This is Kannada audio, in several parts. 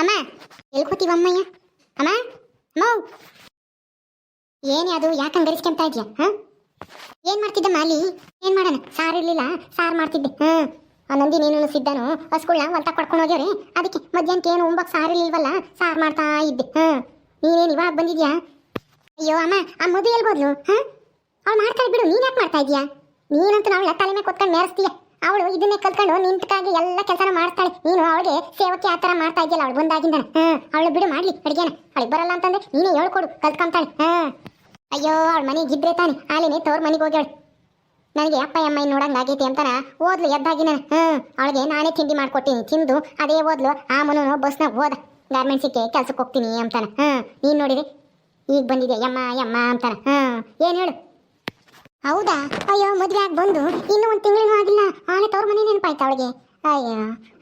ಅಮ್ಮ ಎಲ್ಲಿ ಅಮ್ಮಯ್ಯ? ಅಮ್ಮ ಅಮ್ಮ ಏನೇ ಅದು ಯಾಕೆ ಹಂಗರಿಸ್ಕೊಂತ ಇದೆಯಾ, ಹಾ? ಏನ್ ಮಾಡ್ತಿದ್ದೆ ಮಾಲಿ ಏನ್ ಮಾಡೋಣ? ಸಾರು ಇರ್ಲಿಲ್ಲ, ಸಾರು ಮಾಡ್ತಿದ್ದೆ ಹ್ಮ್ ಆ ನಂದಿ ನೀನು ಸಿದ್ದನು ಹಸ್ಗಳನ್ನ ಹೊಲ್ತ ಕೊಡ್ಕೊಂಡು ಹೋಗ್ಯವ್ರಿ, ಅದಕ್ಕೆ ಮಧ್ಯಾಹ್ನಕ್ಕೆ ಏನು ಉಂಬಕ್ ಸಾರು ಇರ್ಲಿಲ್ವಲ್ಲ, ಸಾರು ಮಾಡ್ತಾ ಇದ್ದೆ ಹ್ಮ್ ನೀನೇನು ಇವಾಗ ಬಂದಿದ್ಯಾ? ಅಯ್ಯೋ ಅಮ್ಮ, ಆ ಮದುವೆ ಎಲ್ಬೋದ್ಲು ಹಾ? ಮಾಡ್ತಾ ಮಾಡ್ತಾಳೆ ಬಿಡು, ನೀನ್ ಯಾಕೆ ಮಾಡ್ತಾ ಇದೀಯಾ? ನೀನಂತೂ ನಾವು ತಲೆ ಮೇಲೆ ಕೊತ್ಕೊಂಡು ಮೇರಿಸ್ತೀಯ ಅವಳು ಇದನ್ನೇ ಕಲ್ತ್ಕೊಂಡು ನಿಂತ್ಕಾಗಿ ಎಲ್ಲ ಕೆಲಸನ ಮಾಡ್ತಾಳೆ. ನೀನು ಅವಳಿಗೆ ಸೇವಕ್ಕೆ ಆ ಥರ ಮಾಡ್ತಾ ಇದೆಯಲ್ಲ ಅವಳು ಬಂದಾಗಿಂದ ಹ್ಮ್, ಅವಳು ಬಿಡು, ಮಾಡ್ಲಿ, ಅಡಿಗೆನ. ಅವಳಿಗೆ ಬರಲ್ಲ ಅಂತಂದ್ರೆ ನೀನೇ ಹೇಳ್ಕೊಡು, ಕಲ್ತ್ಕೊಂತಾಳೆ. ಹ್ಮ್. ಅಯ್ಯೋ, ಅವಳ ಮನೆಗೆ ಇದ್ರೆ ತಾನೆ ಆಲೇನೆ ತವ್ರ ಮನೆಗೆ ಹೋಗ್ಯಾಳು. ನನಗೆ ಅಪ್ಪ, ಅಮ್ಮ ನೋಡಂಗ್ ಆಗೈತಿ ಅಂತಾರ ಓದ್ಲು ಎದ್ದಾಗಿನ ಹ್ಮ್, ಅವಳಿಗೆ ನಾನೇ ತಿಂಡಿ ಮಾಡ್ಕೊಟ್ಟಿನಿ ತಿಂದು ಅದೇ ಓದ್ಲು, ಆ ಮನು ಬಸ್ನಾಗ ಹೋದ ಗಾರ್ಮೆಂಟ್ಸಿಗೆ ಕೆಲ್ಸಕ್ಕೆ ಹೋಗ್ತೀನಿ ಅಂತಾನೆ. ಹ್ಮ್, ನೀನ್ ನೋಡಿರಿ ಈಗ ಬಂದಿದೆ ಯಮ್ಮ ಯಮ್ಮ ಅಂತಾನೆ. ಹ್ಮ್, ಏನ್ ಹೇಳು? ಹೌದಾ? ಅಯ್ಯೋ, ಮದ್ವೆ ಆಗಿ ಬಂದು ಇನ್ನೂ ಒಂದು ತಿಂಗಳೂ ಆಗಿಲ್ಲ. ಆನೆ ತವ್ರ ಮನೆ ನೆನಪಾಯ್ತು ಅವಳಿಗೆ? ಅಯ್ಯೋ,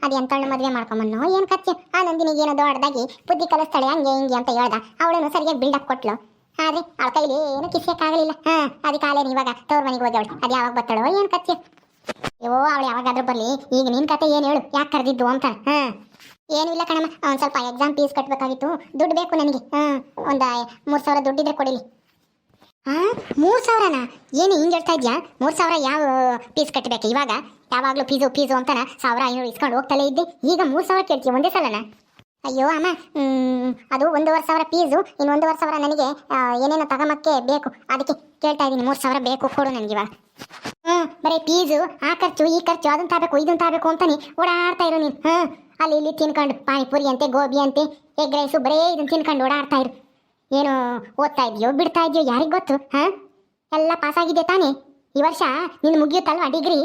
ಅದು ಎಂತಣ್ಣ ಮದುವೆ ಮಾಡ್ಕೊಂಬನ್ನು ಏನು ಖರ್ಚು ಆ ನಂದಿನಿಗೆ ಏನೋ ದೊಡ್ಡದಾಗಿ ಬುದ್ಧಿ ಕಲಿಸ್ತಾಳೆ, ಹಂಗೆ ಹಿಂಗೆ ಅಂತ ಹೇಳ್ದ. ಅವಳನ್ನು ಸರಿಯಾಗಿ ಬಿಲ್ಡಪ್ ಕೊಟ್ಲು. ಆದ್ರೆ ಅವಳ ಕೈಲಿ ಏನು ಕಿಸ್ಯಕ್ಕಾಗಲಿಲ್ಲ. ಹಾ, ಅದಕ್ಕೆ ಆಲೇನು ಇವಾಗ ತವ್ರ ಮನೆಗೆ ಹೋದವಳು ಅದು ಯಾವಾಗ ಬರ್ತಾಳೋ ಏನು ಖರ್ಚು ಅಯ್ಯೋ, ಅವಳು ಯಾವಾಗಾದ್ರೂ ಬರ್ಲಿ. ಈಗ ನಿನ್ ಕತೆ ಏನು ಹೇಳು? ಯಾಕೆ ಕರೆದಿದ್ದು ಅಂತ? ಹಾ. ಏನೂ ಇಲ್ಲ ಕಣಮ್ಮ. ಒಂದು ಸ್ವಲ್ಪ ಎಕ್ಸಾಮ್ ಫೀಸ್ ಕಟ್ಟಬೇಕಾಗಿತ್ತು ದುಡ್ಡು ಬೇಕು ನನಗೆ. ಹಾ, ಒಂದು ಮೂರು ಸಾವಿರ ದುಡ್ಡಿದ್ರೆ ಕೊಡಿಲಿ. ಮೂರು ಸಾವಿರನ? ಏನು ಹಿಂಗೆ ಹೇಳ್ತಾ ಇದ್ಯಾ? ಮೂರು ಸಾವಿರ ಯಾವ ಪೀಸ್ ಕಟ್ಟಬೇಕು ಇವಾಗ ಯಾವಾಗಲೂ ಫೀಸು ಫೀಸು ಅಂತಾನ ಸಾವಿರ ಐನೂರು ಇಸ್ಕೊಂಡು ಹೋಗ್ತಲೇ ಇದ್ದೆ. ಈಗ ಮೂರು ಸಾವಿರ ಕೇಳ್ತೀಯ ಒಂದೇ ಸಲನ? ಅಯ್ಯೋ ಅಮ್ಮ ಅದು ಒಂದೂವರೆ ಸಾವಿರ ಫೀಸು ಇನ್ನು ಒಂದೂವರೆ ಸಾವಿರ ನನಗೆ ಏನೇನೋ ತಗೊಂಬಕ್ಕೆ ಬೇಕು. ಅದಕ್ಕೆ ಕೇಳ್ತಾ ಇದ್ದೀನಿ, ಮೂರು ಸಾವಿರ ಬೇಕು, ಕೊಡು ಇವಾಗ. ಹ್ಞೂ ಬರೀ ಫೀಸು ಆ ಖರ್ಚು, ಈ ಖರ್ಚು, ಅದನ್ನ ತಗಬೇಕು ಇದನ್ನ ತಗಬೇಕು ಅಂತಾನೆ ಓಡಾಡ್ತಾ ಇರು ನೀನು. ಹ್ಞೂ ಅಲ್ಲಿ ಇಲ್ಲಿ ತಿನ್ಕೊಂಡು, ಪಾನಿಪುರಿ ಅಂತೆ, ಗೋಬಿ ಅಂತೆ, ಎಗ್ ರೈಸು, ಬರೇ ಇದನ್ನ ತಿನ್ಕೊಂಡು ಓಡಾಡ್ತಾ ಇರು. ಏನು ಓದ್ತಾ ಇದೆಯೋ, ಬಿಡ್ತಾ ಇದೆಯೋ, ಯಾರಿಗೆ ಗೊತ್ತು, ಹಾಂ? ಎಲ್ಲ ಪಾಸ್ ಆಗಿದೆ ತಾನೇ? ಈ ವರ್ಷ ನೀನು ಮುಗಿಯುತ್ತಲ್ವಾ ಡಿಗ್ರಿ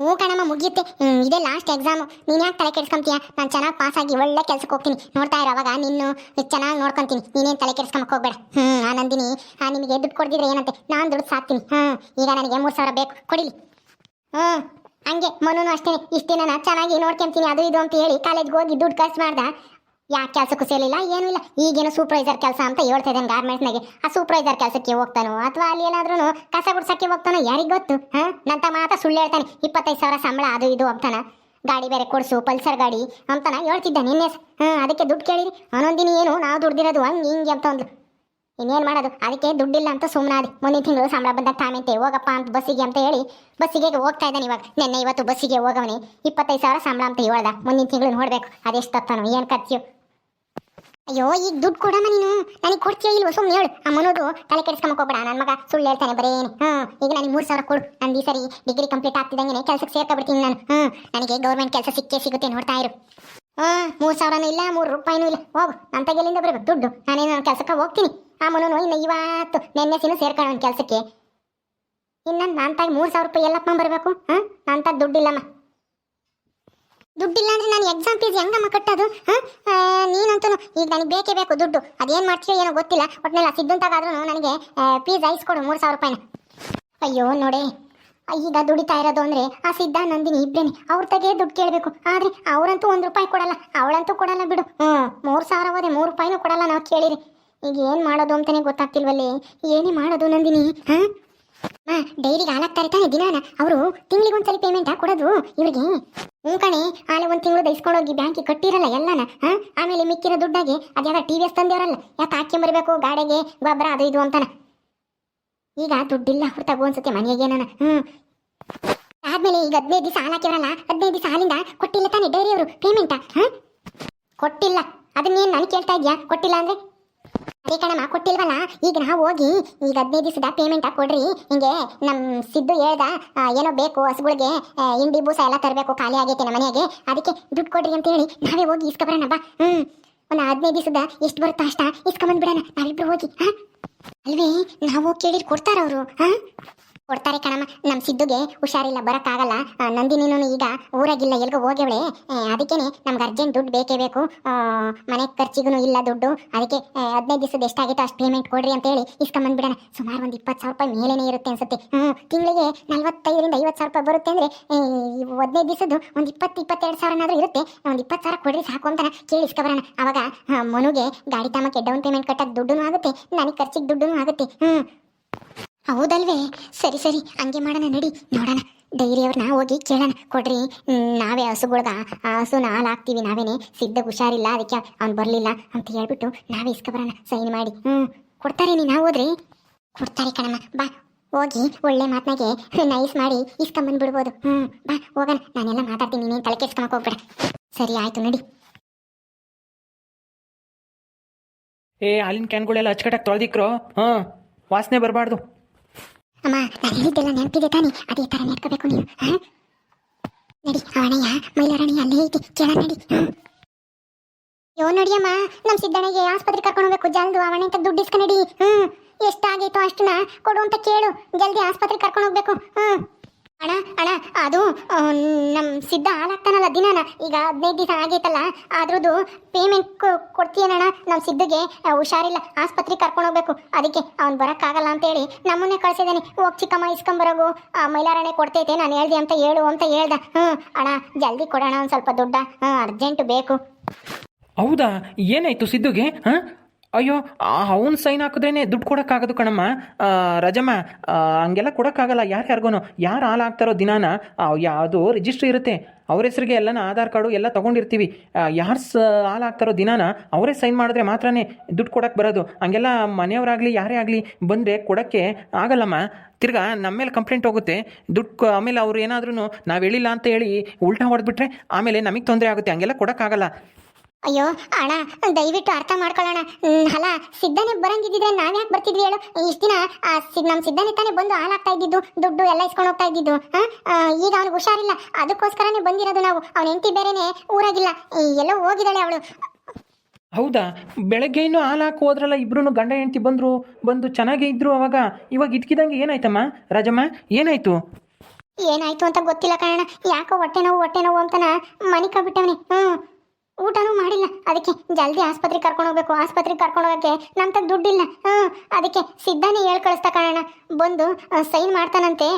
ಹ್ಞೂ ಕಣಮ್ಮ, ಮುಗಿಯುತ್ತೆ. ಇದೆ ಲಾಸ್ಟ್ ಎಕ್ಸಾಮು ನೀನು ಯಾಕೆ ತಲೆ ಕೆಡ್ಸ್ಕೊಂತೀಯ? ನಾನು ಚೆನ್ನಾಗಿ ಪಾಸ್ ಆಗಿ ಒಳ್ಳೆ ಕೆಲಸಕ್ಕೆ ಹೋಗ್ತೀನಿ. ನೋಡ್ತಾ ಇರೋ, ಅವಾಗ ನಿನ್ನು ಚೆನ್ನಾಗಿ ನೋಡ್ಕೊಂತೀನಿ. ನೀನೇನು ತಲೆ ಕೆಡ್ಸ್ಕೊಂಬಕ್ಕೆ ಹೋಗ್ಬೇಡ. ಹ್ಞೂ ಆ ನಂದಿನಿ, ಆ ನಿಮಗೆ ದುಡ್ಡು ಕೊಡ್ದಿದ್ರೆ ಏನಂತೆ? ನಾನು ದುಡ್ಡು ಸಾಕ್ತೀನಿ. ಹ್ಞೂ ಈಗ ನನಗೆ ಮೂರು ಸಾವಿರ ಬೇಕು. ಕೊಡಿಲಿ. ಹ್ಞೂ ಹಂಗೆ ಮನುನು ಅಷ್ಟೇ. ಇಷ್ಟು ದಿನ ನಾನು ಚೆನ್ನಾಗಿ ನೋಡ್ಕೊಂತೀನಿ, ಅದು ಇದು ಅಂತ ಹೇಳಿ ಕಾಲೇಜ್ಗೆ ಹೋಗಿ ದುಡ್ಡು ಖರ್ಚು ಮಾಡ್ದ. ಯಾಕೆ ಕೆಲಸಕ್ಕೂ ಸೇರಿಲ್ಲ ಏನೂ ಇಲ್ಲ. ಈಗೇನು ಸೂಪರ್ವೈಸರ್ ಕೆಲಸ ಅಂತ ಹೇಳ್ತಾ ಇದ್ದಾನೆ ಗಾರ್ಮೆಂಟ್ಸ್ನಾಗೆ ಆ ಸೂಪರ್ವೈಸರ್ ಕೆಲಸಕ್ಕೆ ಹೋಗ್ತಾನೋ, ಅಥವಾ ಅಲ್ಲಿ ಏನಾದ್ರೂ ಕಸ ಗುಡ್ಸಕ್ಕೆ ಹೋಗ್ತಾನೋ, ಯಾರಿಗೆ ಗೊತ್ತು, ಹಾಂ? ನಂತ ಮಾತ್ರ ಸುಳ್ಳು ಹೇಳ್ತಾನೆ. ಇಪ್ಪತ್ತೈದು ಸಾವಿರ ಸಂಬಳ ಅದು ಇದು ಅಂತಾನ ಗಾಡಿ ಬೇರೆ ಕೊಡಿಸು, ಪಲ್ಸರ್ ಗಾಡಿ ಅಂತಾನ ಹೇಳ್ತಿದ್ದ ನಿನ್ನೆ ಹಾಂ, ಅದಕ್ಕೆ ದುಡ್ಡು ಕೇಳಿರಿ. ಅನ್ನೊಂದಿನ ಏನು, ನಾವು ದುಡ್ದಿರೋದು ಹಂಗೆ ಹಿಂಗೆ ಅಂತ ಒಂದು ಇನ್ನೇನು ಮಾಡೋದು? ಅದಕ್ಕೆ ದುಡ್ಡಿಲ್ಲ ಅಂತ ಸುಮ್ಮನಾದೆ ಮುಂದಿನ ತಿಂಗಳು ಸಂಬಳ ಬಂದಾಗ ತಾಮೆಂತೆ ಹೋಗಪ್ಪ ಅಂತ ಬಸ್ಸಿಗೆ ಅಂತ ಹೇಳಿ, ಬಸ್ಸಿಗೆ ಹೋಗ್ತಾ ಇದ್ದಾನೆ ಇವಾಗ. ನೆನ್ನೆ ಇವತ್ತು ಬಸ್ಸಿಗೆ ಹೋಗವನೆ. ಇಪ್ಪತ್ತೈದು ಸಾವಿರ ಸಂಬಳ ಅಂತ ಹೇಳ್ದ. ಮುಂದಿನ ತಿಂಗಳು ನೋಡಬೇಕು. ಅದೆಷ್ಟು ಏನು ಖರ್ಚು? ಅಯ್ಯೋ, ಈಗ ದುಡ್ಡು ಕೊಡಮ್ಮ ನೀನು. ನನಗೆ ಕೊಡ್ತೀಯ ಇಲ್ವ ಸುಮ್ಮನೆ ಹೇಳು. ಆ ಮನೋದು ತಲೆ ಕೆಡಿಸ್ಕೊಂಬಕ್ ಹೋಗ್ಬೇಡ. ನನ್ನ ಮಗ ಸುಳ್ಳು ಹೇಳ್ತಾನೆ ಬರೇನು ಹ್ಞೂ ಈಗ ನನಗೆ ಮೂರು ಸಾವಿರ ಕೊಡು. ನಂದು ಈ ಸರಿ ಡಿಗ್ರಿ ಕಂಪ್ಲೀಟ್ ಆಗ್ತಿದ್ದಂಗೆ ಕೆಲಸಕ್ಕೆ ಸೇರ್ಕೊಬಿಡ್ತೀನಿ ನಾನು. ಹ್ಞೂ ನನಗೆ ಗೌರ್ಮೆಂಟ್ ಕೆಲಸ ಸಿಕ್ಕೇ ಸಿಗುತ್ತೆ ನೋಡ್ತಾ ಇರು. ಹಾಂ, ಮೂರು ಸಾವಿರನೂ ಇಲ್ಲ, ಮೂರು ರೂಪಾಯಿನೂ ಇಲ್ಲ. ಹೋಗು ನನ್ನ ತಗೆಲಿಂದ ಬರಬೇಕು. ದುಡ್ಡು. ನಾನೇನು ನನ್ನ ಕೆಲಸಕ್ಕೆ ಹೋಗ್ತೀನಿ. ಆ ಮನೋನು ಇನ್ನು ಇವತ್ತು ನೆನ್ನೆ ಸಿನೂ ಸೇರ್ಕೊಳ್ಳೋಣ ಕೆಲಸಕ್ಕೆ. ಇನ್ನು ನನ್ನ ತಾಗಿ ಮೂರು ಸಾವಿರ ರೂಪಾಯಿ ಎಲ್ಲಪ್ಪ ಬರಬೇಕು? ಹಾಂ ನನ್ನ ತಾಗ ದುಡ್ಡಿಲ್ಲಮ್ಮ. ದುಡ್ಡಿಲ್ಲ ಅಂದ್ರೆ ನಾನು ಎಕ್ಸಾಮ್ ಫೀಸ್ ಹೆಂಗಮ್ಮ ಕಟ್ಟೋದು, ಹಾಂ? ನೀನಂತೂ ಈಗ ನನಗೆ ಬೇಕೇ ಬೇಕು ದುಡ್ಡು. ಅದೇನು ಮಾಡ್ತೀಯೋ ಏನೋ ಗೊತ್ತಿಲ್ಲ. ಒಟ್ಟಿನಲ್ಲಿ ಸಿದ್ದಂತಾಗಾದ್ರೂ ನನಗೆ ಫೀಸ್ ಐಸ್ಕೊಡು ಮೂರು ಸಾವಿರ ರೂಪಾಯಿನ. ಅಯ್ಯೋ, ನೋಡಿ. ಈಗ ದುಡಿತಾ ಇರೋದು ಅಂದ್ರೆ ಆ ಸಿದ್ಧ ನಂದಿನಿ ಇಬ್ರೇನೆ. ಅವ್ರ ತಗೆ ದುಡ್ಡು ಕೇಳಬೇಕು. ಆದ್ರೆ ಅವರಂತೂ ಒಂದು ರೂಪಾಯಿ ಕೊಡಲ್ಲ. ಅವಳಂತೂ ಕೊಡಲ್ಲ ಬಿಡು. ಹ್ಞೂ ಮೂರು ಸಾವಿರ ಹೋದೆ, ಮೂರು ರೂಪಾಯಿನೂ ಕೊಡಲ್ಲ ನಾವು ಕೇಳಿರಿ. ಈಗ ಏನು ಮಾಡೋದು ಅಂತಾನೆ ಗೊತ್ತಾಗ್ತಿಲ್ವಲ್ಲೇ? ಏನೇ ಮಾಡೋದು ನಂದಿನಿ, ಹಾಂ? ಮಾ, ಡೈರಿಗೆ ಹಾಲಾಗ್ತಾ ಇರ್ತಾನೆ ದಿನಾನ. ಅವರು ತಿಂಗಳಿಗೊಂದ್ಸಲಿ ಪೇಮೆಂಟ್ ಹಾಕೊಡೋದು ಇವ್ರಿಗೆ. ಹ್ಞೂ ಕಣಿ ಆಮೇಲೆ ಒಂದು ತಿಂಗಳು ದೈಸ್ಕೊಂಡೋಗಿ ಬ್ಯಾಂಕಿಗೆ ಕಟ್ಟಿರಲ್ಲ ಎಲ್ಲನ, ಹಾಂ? ಆಮೇಲೆ ಮಿಕ್ಕಿರೋ ದುಡ್ಡಾಗಿ ಅದ್ಯಾವ ಟಿ ವಿ ಎಸ್ ತಂದೇವರಲ್ಲ ಯಾಕೆ ಹಾಕ್ಕೊಂಬರ್ಬೇಕು ಗಾಡಿಗೆ, ಗೊಬ್ಬರ ಅದು ಇದು ಅಂತಾನೆ. ಈಗ ದುಡ್ಡಿಲ್ಲ, ಅವ್ರು ತಗೋ ಅನ್ಸುತ್ತೆ ಮನೆಗೆ ನಾನು ಹ್ಞೂ ಆದ್ಮೇಲೆ ಈಗ ಹದಿನೈದು ದಿವಸ ಹಾಲು ಹಾಕಿರಲ್ಲ ಹದಿನೈದು ದಿವಸ ಹಾಲಿಂದ ಕೊಟ್ಟಿಲ್ಲ ತಾನೆ ಡೈರಿ ಅವರು ಪೇಮೆಂಟಾ ಹಾಂ? ಕೊಟ್ಟಿಲ್ಲ. ಅದನ್ನೇನು ನಾನು ಕೇಳ್ತಾ ಇದೆಯಾ? ಕೊಟ್ಟಿಲ್ಲ ಅಂದ್ರೆ? ಅದೇ ಕಣಮ್ಮ, ಕೊಟ್ಟಿಲ್ವಲ್ಲ? ಈಗ ನಾವು ಹೋಗಿ ಈಗ ಹದಿನೈದು ದಿವಸದ ಪೇಮೆಂಟ್ ಕೊಡ್ರಿ ಹಿಂಗೆ ನಮ್ಮ ಸಿದ್ದು ಹೇಳ್ದ ಏನೋ ಬೇಕು ಹಸುಗಳಿಗೆ ಹಿಂಡಿ ಬೂಸ ಎಲ್ಲ ತರಬೇಕು, ಖಾಲಿ ಆಗೈತೆ ನಮ್ಮ ಮನೆಗೆ ಅದಕ್ಕೆ ದುಡ್ಡು ಕೊಡ್ರಿ ಅಂತ ಹೇಳಿ ನಾವೇ ಹೋಗಿ ಇಸ್ಕೊಬರೋಣ ಬಾ ಹ್ಞೂ ಒಂದು ಹದಿನೈದು ದಿವಸದ ಎಷ್ಟು ಬರುತ್ತೋ ಅಷ್ಟ ಇಸ್ಕೊಂಬಂದ್ಬಿಡೋಣ. ನಾವಿಬ್ರು ಹೋಗಿ, ಹಾಂ? ಅಲ್ವೇ, ನಾವು ಕೇಳಿದ್ರೆ ಕೊಡ್ತಾರ ಅವರು ಹಾಂ? ಕೊಡ್ತಾರೆ ಕಣಮ್ಮ. ನಮ್ಮ ಸಿದ್ದುಗೆ ಹುಷಾರಿಲ್ಲ ಬರೋಕ್ಕಾಗಲ್ಲ. ನಂದಿನಿನೂ ಈಗ ಊರಾಗಿಲ್ಲ ಎಲ್ಗೋ ಹೋಗ್ಯವಳೆ. ಅದಕ್ಕೇನೆ ನಮ್ಗೆ ಅರ್ಜೆಂಟ್ ದುಡ್ಡು ಬೇಕೇ ಬೇಕು. ಮನೆ ಖರ್ಚಿಗೂ ಇಲ್ಲ ದುಡ್ಡು. ಅದಕ್ಕೆ ಹದಿನೈದು ದಿವಸದ ಎಷ್ಟಾಗಿತ್ತು ಅಷ್ಟು ಪೇಮೆಂಟ್ ಕೊಡ್ರಿ ಅಂತ ಹೇಳಿ ಇಸ್ಕೊಂಬಂದ್ಬಿಡೋಣ. ಸುಮಾರು ಒಂದು ಇಪ್ಪತ್ತು ಸಾವಿರ ರೂಪಾಯಿ ಮೇಲೇನೆ ಇರುತ್ತೆ ಅನ್ಸುತ್ತೆ. ಹ್ಞೂ ತಿಂಗಳಿಗೆ ನಲ್ವತ್ತೈದರಿಂದ ಐವತ್ತು ಸಾವಿರ ರೂಪಾಯಿ ಬರುತ್ತೆ ಅಂದರೆ ಹದಿನೈದು ದಿವಸದ್ದು ಒಂದು ಇಪ್ಪತ್ತು ಇಪ್ಪತ್ತೆರಡು ಸಾವಿರನಾದರೂ ಇರುತ್ತೆ. ಒಂದು ಇಪ್ಪತ್ತು ಸಾವಿರ ಕೊಡ್ರಿ ಸಾಕು ಅಂತ ಕೇಳಿ ಇಸ್ಕೊಬರೋಣ ಅವಾಗ ಆ, ಮನುಗೆ ಗಾಡಿ ತಾಮಕ್ಕೆ ಡೌನ್ ಪೇಮೆಂಟ್ ಕಟ್ಟಕ್ಕೆ ದುಡ್ಡು ಆಗುತ್ತೆ ನನಗೆ ಖರ್ಚಿಗೆ ದುಡ್ಡು ಆಗುತ್ತೆ. ಹ್ಞೂ ಹೌದಲ್ವೇ? ಸರಿ ಸರಿ, ಹಂಗೆ ಮಾಡೋಣ, ನಡಿ, ನೋಡೋಣ. ಡೈರಿ ಅವ್ರನ್ನ ಹೋಗಿ ಕೇಳೋಣ. ಕೊಡ್ರಿ. ನಾವೇ ಹಸುಗಳ್ಗ, ಆ ಹಸುನ ಹಾಲು ಹಾಕ್ತೀವಿ ನಾವೇನೆ. ಸಿದ್ಧ ಹುಷಾರಿಲ್ಲ, ಅದಕ್ಕೆ ಅವ್ನು ಬರಲಿಲ್ಲ ಅಂತ ಹೇಳ್ಬಿಟ್ಟು ನಾವೇ ಇಸ್ಕೊಬರೋಣ ಸೈನ್ ಮಾಡಿ. ಹ್ಞೂ ಕೊಡ್ತಾರೆ ನೀನು, ನಾವು ಹೋದ್ರಿ? ಕೊಡ್ತಾರೆ ಕಣಮ್ಮ. ಬಾ, ಹೋಗಿ ಒಳ್ಳೆ ಮಾತನಾಗೆ ನೈಸ್ ಮಾಡಿ ಇಸ್ಕೊಂಬಂದ್ಬಿಡ್ಬೋದು ಹ್ಞೂ ಬಾ, ಹೋಗೋಣ. ನಾನೆಲ್ಲ ಮಾತಾಡ್ತೀನಿ ನೀನು ತಲೆ ಕೆಸ್ಕೊಂಡು ಹೋಗ್ಬೇಡ. ಸರಿ, ಆಯ್ತು, ನಡಿ. ಏ, ಹಾಲಿನ ಕ್ಯಾನ್ಗಳೆಲ್ಲ ಅಚ್ಚಕಟ್ಟಾಗಿ ತೊಳೆದಿಕ್ರೋ? ಹಾಂ, ವಾಸನೆ ಬರಬಾರ್ದು. ಅಮ್ಮ ನಾನು ಹೇಳಿದ್ದೆಲ್ಲ ನೆನಪಿದೆ ತಾನೆ. ಅದೇ ಥರ ನೆನ್ಕೋಬೇಕು ನೀವು ಹಾಂ ನಡಿ ಅವಣಯ್ಯ ಮೈಲಾರಣಿ ಅಲ್ಲೇ ಐತಿ. ಕೇಳ ನಡಿ. ಯೋ ನಡಿಯಮ್ಮ ನಮ್ಮ ಸಿದ್ದಣ್ಣಗೆ ಆಸ್ಪತ್ರೆ ಕರ್ಕೊಂಡು ಹೋಗ್ಬೇಕು ಜಲ್ದು ಅವಣೆ ಅಂತ ದುಡ್ಡು ಇಸ್ಕ ನಡಿ. ಹ್ಮ್, ಎಷ್ಟಾಗೈತೋ ಅಷ್ಟನ್ನ ಕೊಡು ಅಂತ ಕೇಳು. ಜಲ್ದಿ ಆಸ್ಪತ್ರೆ ಕರ್ಕೊಂಡು ಹೋಗ್ಬೇಕು ಹ್ಮ್. ಅಣ್ಣ ಅಣ್ಣ, ಅದು ನಮ್ಮ ಸಿದ್ಧ ಹಾಲಾಗ್ತಾನಲ್ಲ ದಿನಾನ, ಈಗ ಹದಿನೈದು ದಿವಸ ಆಗೈತಲ್ಲ ಅದ್ರದ್ದು ಪೇಮೆಂಟ್ ಕೊಡ್ತೀಯನಣ್ಣ? ನಮ್ಮ ಸಿದ್ಧಗೆ ಹುಷಾರಿಲ್ಲ, ಆಸ್ಪತ್ರೆಗೆ ಕರ್ಕೊಂಡು ಹೋಗ್ಬೇಕು. ಅದಕ್ಕೆ ಅವ್ನು ಬರೋಕ್ಕಾಗಲ್ಲ ಅಂತೇಳಿ ನಮ್ಮನ್ನೇ ಕಳ್ಸಿದ್ದಾನೆ ಹೋಗಿ ಚಿಕ್ಕಮ್ಮ ಇಸ್ಕೊಂಬರೋಗು ಆ ಮೈಲಾರಣೆ ಕೊಡ್ತೈತೆ, ನಾನು ಹೇಳ್ದೆ ಅಂತ ಹೇಳು ಅಂತ ಹೇಳ್ದೆ. ಹ್ಞೂ ಅಣ್ಣ, ಜಲ್ದಿ ಕೊಡೋಣ ಒಂದು ಸ್ವಲ್ಪ ದುಡ್ಡ. ಹ್ಞೂ ಅರ್ಜೆಂಟ್ ಬೇಕು. ಹೌದಾ? ಏನಾಯ್ತು ಸಿದ್ದುಗೆ ಹಾಂ? ಅಯ್ಯೋ ಅವನು ಸೈನ್ ಹಾಕಿದ್ರೇನೆ ದುಡ್ಡು ಕೊಡೋಕ್ಕಾಗದು ಕಣಮ್ಮ. ರಜಮ್ಮ ಹಂಗೆಲ್ಲ ಕೊಡೋಕ್ಕಾಗಲ್ಲ. ಯಾರ್ಯಾರಿಗೂ ಯಾರು ಹಾಲು ಹಾಕ್ತಾರೋ ದಿನಾನ ಯಾವುದು ರಿಜಿಸ್ಟ್ರಿ ಇರುತ್ತೆ. ಅವ್ರ ಹೆಸರಿಗೆ ಎಲ್ಲನ ಆಧಾರ್ ಕಾರ್ಡು ಎಲ್ಲ ತೊಗೊಂಡಿರ್ತೀವಿ. ಯಾರು ಸ, ಹಾಲು ಹಾಕ್ತಾರೋ ದಿನಾನ ಅವರೇ ಸೈನ್ ಮಾಡಿದ್ರೆ ಮಾತ್ರನೇ ದುಡ್ಡು ಕೊಡೋಕ್ಕೆ ಬರೋದು. ಹಂಗೆಲ್ಲ ಮನೆಯವರಾಗಲಿ, ಯಾರೇ ಆಗಲಿ ಬಂದರೆ ಕೊಡೋಕ್ಕೆ ಆಗಲ್ಲಮ್ಮ. ತಿರ್ಗಾ ನಮ್ಮ ಮೇಲೆ ಕಂಪ್ಲೇಂಟ್ ಹೋಗುತ್ತೆ. ದುಡ್ಡು ಆಮೇಲೆ ಅವ್ರು ಏನಾದ್ರೂ ನಾವು ಹೇಳಿಲ್ಲ ಅಂತ ಹೇಳಿ ಉಲ್ಟಾ ಹೊಡೆದ್ಬಿಟ್ರೆ ಆಮೇಲೆ ನಮಗೆ ತೊಂದರೆ ಆಗುತ್ತೆ. ಹಂಗೆಲ್ಲ ಕೊಡೋಕ್ಕಾಗಲ್ಲ. ಅಯ್ಯೋ ಅಣ್ಣ ದಯವಿಟ್ಟು ಅರ್ಥ ಮಾಡ್ಕೊಳ್ಳೋಣ. ಹಲ ಸಿದ್ಧನೇ ಬರಂಗಿದ್ದಿದ್ರೆ ನಾವ್ ಯಾಕೆ ಬರ್ತಿದ್ವಿ ಹೇಳು? ಇಷ್ಟ ದಿನ ನಮ್ಮ ಸಿದ್ಧನೇ ತಾನೇ ಬಂದು ಹಾಲಾಗ್ತಾ ಇದ್ದಿದ್ದು ದುಡ್ಡು ಎಲ್ಲ ಇಸ್ಕೊಂಡು ಹೋಗ್ತಾ ಇದ್ದಿದ್ದು ಈಗ ಅವ್ನಿಗೆ ಹುಷಾರಿಲ್ಲ. ಅದಕ್ಕೋಸ್ಕರನೇ ಬಂದಿರೋದು ನಾವು. ಅವ್ನ ಹೆಂಡತಿ ಬೇರೆನೆ ಊರಾಗಿಲ್ಲ. ಎಲ್ಲೋ ಹೋಗಿದ್ದಾಳೆ ಅವಳು. ಹೌದಾ? ಬೆಳಗ್ಗೆ ಇನ್ನು ಹಾಲು ಹಾಕಿ ಹೋದ್ರಲ್ಲ ಇಬ್ರು ಗಂಡ ಹೆಂಡತಿ ಬಂದರು ಬಂದು ಚೆನ್ನಾಗೇ ಇದ್ರು ಅವಾಗ? ಇವಾಗ ಇದ್ಕಿದಂಗೆ ಏನಾಯ್ತಮ್ಮ? ರಾಜಮ್ಮ ಏನಾಯ್ತು? ಏನಾಯ್ತು ಅಂತ ಗೊತ್ತಿಲ್ಲ ಕಾರಣ ಯಾಕೋ ಹೊಟ್ಟೆ ನೋವು ಹೊಟ್ಟೆ ನೋವು ಅಂತನ ಮನಿಕ ಬಿಟ್ಟವನಿ ಹ್ಮ್. ಊಟನೂ ಮಾಡಿಲ್ಲ. ಅದಕ್ಕೆ ಜಲ್ದಿ ಆಸ್ಪತ್ರೆಗೆ ಕರ್ಕೊಂಡು ಹೋಗ್ಬೇಕು. ಆಸ್ಪತ್ರೆಗೆ ಕರ್ಕೊಂಡು ಹೋಗಕ್ಕೆ ನಮ್ಮ ತಗ ದುಡ್ಡಿಲ್ಲ. ಹ್ಞೂ ಅದಕ್ಕೆ ಸಿದ್ಧಾನೇ ಹೇಳ್ ಕಳಿಸ್ತಾ ಕಾರಣ ಬಂದು ಸೈನ್ ಮಾಡ್ತಾನಂತೆ.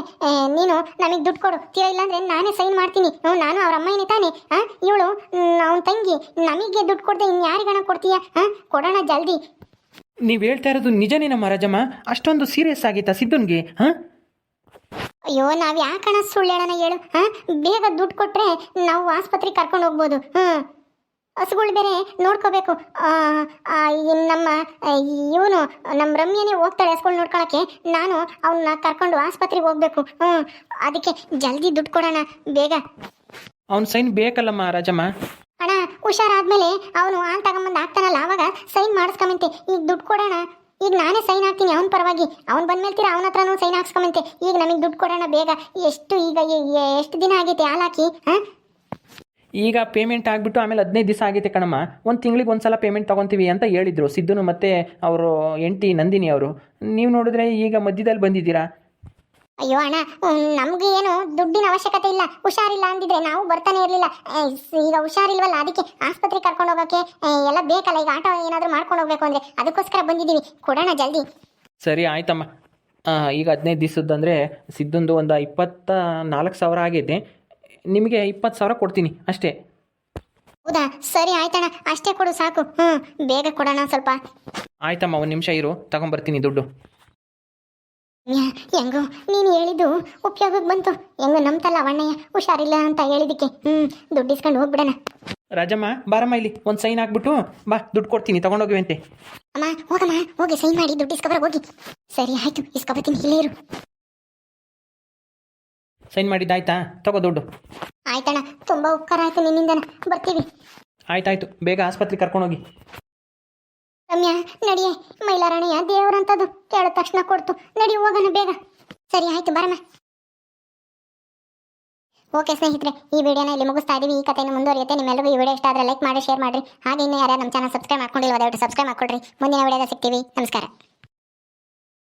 ನೀನು ನಮಗೆ ದುಡ್ಡು ಕೊಡು. ತೀರಾ ಇಲ್ಲಾಂದ್ರೆ ನಾನೇ ಸೈನ್ ಮಾಡ್ತೀನಿ. ಹ್ಞೂ ನಾನು ಅವ್ರ ಅಮ್ಮನೇ ತಾನೆ ಹಾಂ ಇವಳು ಅವನ ತಂಗಿ. ನಮಗೆ ದುಡ್ಡು ಕೊಡ್ದೆ ಇನ್ನು ಯಾರಿಗಣ ಕೊಡ್ತೀಯ? ಹಾಂ ಕೊಡೋಣ ಜಲ್ದಿ. ನೀವು ಹೇಳ್ತಾ ಇರೋದು ನಿಜನೇನಮ್ಮ ರಜಮ್ಮ? ಅಷ್ಟೊಂದು ಸೀರಿಯಸ್ ಆಗಿತ್ತಾ ಸಿದ್ಧನ್ಗೆ? ಹಾಂ? ಅಯ್ಯೋ ನಾವು ಯಾಕಣ ಸುಳ್ಳು ಹೇಳೋಣ ಹೇಳು? ಹಾಂ ಬೇಗ ದುಡ್ಡು ಕೊಟ್ರೆ ನಾವು ಆಸ್ಪತ್ರೆಗೆ ಕರ್ಕೊಂಡು ಹೋಗ್ಬೋದು. ಹ್ಮ್. ಹಸುಗಳು ಬೇರೆ ನೋಡ್ಕೋಬೇಕು. ನಮ್ಮ ಇವನು ನಮ್ಮ ರಮ್ಯನೇ ಹೋಗ್ತಾಳೆ ಹಸುಗಳು ನೋಡ್ಕೊಳಕ್ಕೆ. ನಾನು ಅವನ್ನ ಕರ್ಕೊಂಡು ಆಸ್ಪತ್ರೆಗೆ ಹೋಗ್ಬೇಕು. ಹ್ಞೂ ಅದಕ್ಕೆ ಜಲ್ದಿ ದುಡ್ಡು ಕೊಡೋಣ ಬೇಗ. ಅವ್ನು ಸೈನ್ ಬೇಕಲ್ಲಮ್ಮ ರಾಜಮ್ಮ. ಅಣ್ಣ ಹುಷಾರಾದ್ಮೇಲೆ ಅವನು ಆನ್ ತಗೊಂಬಂದು ಆಗ್ತಾನಲ್ಲ ಆವಾಗ ಸೈನ್ ಮಾಡಿಸ್ಕೊಂಬಂತೆ. ಈಗ ದುಡ್ಡು ಕೊಡೋಣ. ಈಗ ನಾನೇ ಸೈನ್ ಹಾಕ್ತೀನಿ ಅವನ ಪರವಾಗಿ. ಅವ್ನು ಬಂದ್ಮೇಲೆ ತೀರ ಅವನ ಹತ್ರನೂ ಸೈನ್ ಹಾಕ್ಸ್ಕೊಂಬಂತೆ. ಈಗ ನಮಗೆ ದುಡ್ಡು ಕೊಡೋಣ ಬೇಗ. ಎಷ್ಟು ಈಗ ಎಷ್ಟು ದಿನ ಆಗೈತೆ ಹಾಲಾಕಿ ಹಾಕಿ? ಹಾಂ? ಈಗ ಪೇಮೆಂಟ್ ಆಗಿಬಿಟ್ಟು ಆಮೇಲೆ ಹದಿನೈದು ದಿವಸ ಆಗೈತೆ ಕಣಮ್ಮ. ಒಂದು ತಿಂಗಳಿಗೆ ಒಂದು ಸಲ ಪೇಮೆಂಟ್ ತೊಗೊತೀವಿ ಅಂತ ಹೇಳಿದರು. ಸಿದ್ದುನು ಮತ್ತು ಅವರು ಎಂಟಿ ನಂದಿನಿ ಅವರು. ನೀವು ನೋಡಿದ್ರೆ ಈಗ ಮಧ್ಯದಲ್ಲಿ ಬಂದಿದ್ದೀರಾ? ಅಯ್ಯೋ ಅಣ್ಣ ನಮ್ಗೆ ಏನು ದುಡ್ಡಿನ ಅವಶ್ಯಕತೆ ಇಲ್ಲ. ಹುಷಾರಿಲ್ಲ ಅಂದಿದ್ರೆ ನಾವು ಬರ್ತಾನೆ ಇರಲಿಲ್ಲ. ಈಗ ಹುಷಾರಿಲ್ವಲ್ಲ ಅದಕ್ಕೆ ಆಸ್ಪತ್ರೆ ಕರ್ಕೊಂಡು ಹೋಗೋಕೆ ಎಲ್ಲ ಬೇಕಲ್ಲ ಈಗ ಆಟೋ ಏನಾದರೂ ಮಾಡ್ಕೊಂಡು ಹೋಗ್ಬೇಕು ಅಂದರೆ ಅದಕ್ಕೋಸ್ಕರ ಬಂದಿದ್ದೀವಿ. ಕೊಡೋಣ ಜಲ್ದಿ. ಸರಿ ಆಯ್ತಮ್ಮ. ಈಗ ಹದಿನೈದು ದಿವಸದಂದರೆ ಸಿದ್ಧಂದು ಒಂದು ಇಪ್ಪತ್ತ ನಾಲ್ಕು ಸಾವಿರ ಆಗೈತೆ. ನಿಮಗೆ ಇಪ್ಪತ್ತು ಸಾವಿರ ಕೊಡ್ತೀನಿ ಅಷ್ಟೇ. ಹೌದಾ? ಸರಿ ಆಯ್ತಣ್ಣ. ಅಷ್ಟೇ ಕೊಡು ಸಾಕು. ಹ್ಞೂ ಬೇಗ ಕೊಡೋಣ ಸ್ವಲ್ಪ. ಆಯ್ತಮ್ಮ ಒಂದು ನಿಮಿಷ ಇರು. ತಗೊಂಬರ್ತೀನಿ ದುಡ್ಡು. ಹೆಂಗು ಹೆಂಗೋ ನೀನು ಹೇಳಿದ್ದು ಉಪಯೋಗಕ್ಕೆ ಬಂತು. ಹೆಂಗೋ ನಂಬ್ತಲ್ಲ ಅವಣ್ಣಯ್ಯ ಹುಷಾರಿಲ್ಲ ಅಂತ ಹೇಳಿದಕ್ಕೆ. ಹ್ಞೂ ದುಡ್ಡು ಇಸ್ಕೊಂಡು ಹೋಗ್ಬಿಡಣ. ರಾಜಮ್ಮ ಬಾರಮ್ಮ ಇಲ್ಲಿ. ಒಂದು ಸೈನ್ ಹಾಕ್ಬಿಟ್ಟು ಬಾ ದುಡ್ಡು ಕೊಡ್ತೀನಿ ತಗೊಂಡೋಗುವಂತೆ ಅಮ್ಮ ಹೋಗಮ್ಮ ಹೋಗಿ ಸೈನ್ ಮಾಡಿ ದುಡ್ಡು ಇಸ್ಕೊಬರ ಹೋಗಿ. ಸರಿ ಆಯ್ತು ಇಸ್ಕೊಬತ್ತೀನಿ ಇಲ್ಲೇ ಇರು. ಸೈನ್ ಮಾಡಿದ್ದಾಯ್ತಾ ತಗೋ ದುಡ್ಡು. ಆಯ್ತಣ್ಣ ತುಂಬಾ ಉಪಕಾರ ಆಯ್ತು ನಿನ್ನಿಂದನ. ಬರ್ತೀವಿ. ಆಯ್ತಾಯ್ತು ಬೇಗ ಆಸ್ಪತ್ರೆಗೆ ಕರ್ಕೊಂಡೋಗಿ. ರಮ್ಯಾ ನಡಿಯೇ ಮೈಲಾರಾಣಿಯ ದೇವರಂತದ್ದು ಕೇಳಿದ ತಕ್ಷಣ ಕೊಡ್ತು. ನಡಿ ಹೋಗೋಣ ಬೇಗ. ಸರಿ ಆಯ್ತು ಬರಮ್ಮ. ಓಕೆ ಸ್ನೇಹಿತರೆ ಈ ವಿಡಿಯೋನ ಇಲ್ಲಿ ಮುಗಿಸ್ತಾ ಇದೀವಿ. ಈ ಕಥೆಯನ್ನು ಮುಂದುವರಿಯುತ್ತೆ. ನಿಮ್ಮೆಲ್ಲರಿಗೂ ಈ ವಿಡಿಯೋ ಇಷ್ಟ ಆದರೆ ಲೈಕ್ ಮಾಡಿ ಶೇರ್ ಮಾಡಿ ಹಾಗೆ ಇನ್ನೂ ಯಾರು ನಮ್ಮ ಚಾನಲ್ ಸಬ್ಸ್ಕ್ರೈಬ್ ಮಾಡ್ಕೊಂಡಿಲ್ಲ ದಯವಿಟ್ಟು ಸಬ್ಸ್ಕ್ರೈಬ್ ಮಾಡ್ಕೊಡ್ರಿ. ಮುಂದಿನ ವಿಡಿಯೋದ ಸಿಗ್ತೀವಿ. ನಮಸ್ಕಾರ.